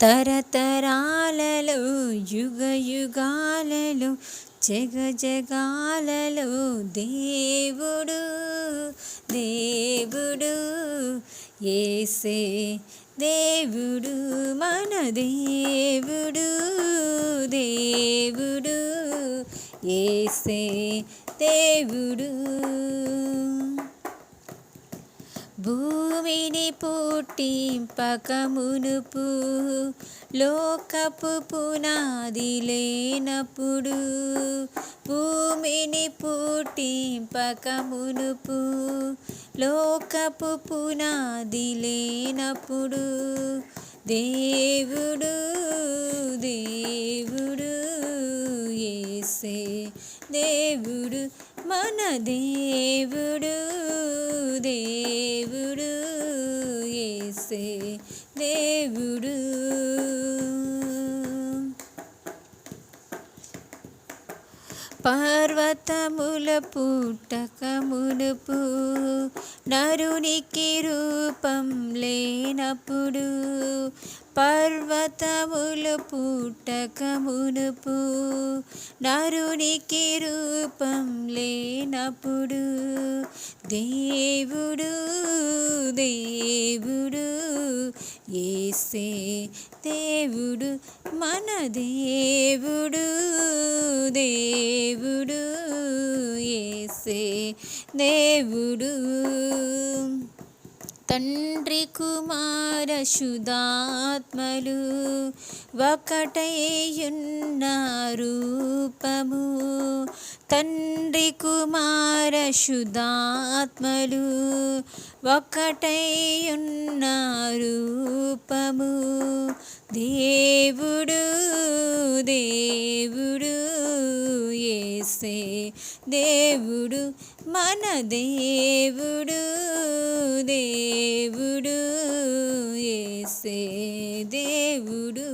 తరతరాలలో యుగ యుగాలలో జగ జగాలలో దేవుడు దేవుడు ఏసే దేవుడు మన దేవుడు దేవుడు ఏసే దేవుడు. భూ విని పుట్టింపక మునుపు లోకపు పునాది లేనప్పుడు భూమిని పుట్టింపక మునుపు లోకపు పునాది లేనప్పుడు దేవుడు దేవుడు ఏసే దేవుడు మన దేవుడు దేవుడు. దేవుడు పర్వతముల పుట్టక మునుపు నరునికి రూపం లేనప్పుడు పర్వతముల పుట్టక మునుపు నరునికి రూపం లేనప్పుడు దేవుడు దేవుడు ఏసే దేవుడు మన దేవుడు దేవుడు ఏసే దేవుడు. తండ్రి కుమార శుధాత్మలు ఒకటైయున్న రూపము తండ్రి కుమార శుధాత్మలు ఒకటైయున్న రూపము దేవుడు దేవుడు. ఏసే దేవుడు మన దేవుడు దేవుడు ఏసే దేవుడు.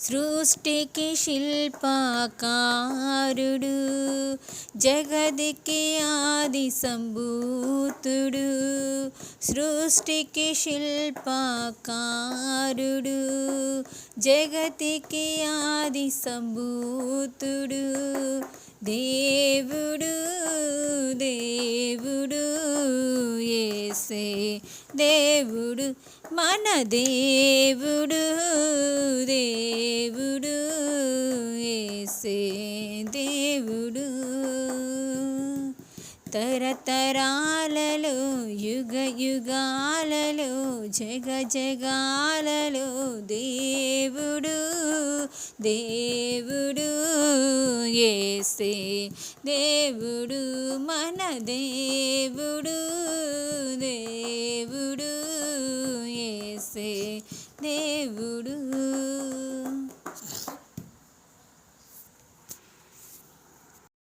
సృష్టికి శిల్పకారుడు జగదికి ఆది సంభూతుడు సృష్టికి శిల్పకారుడు జగతికి ఆది సంభూతుడు. దేవుడు దేవుడు ఏసే దేవుడు మన దేవుడు దేవుడు ఏసే దేవుడు. తరతరా యుగ యుగాలలో జగ జగాలలో దేవుడు దేవుడు ఏసే. దేవుడు మన దేవుడు దేవుడు ఏసే. దేవుడు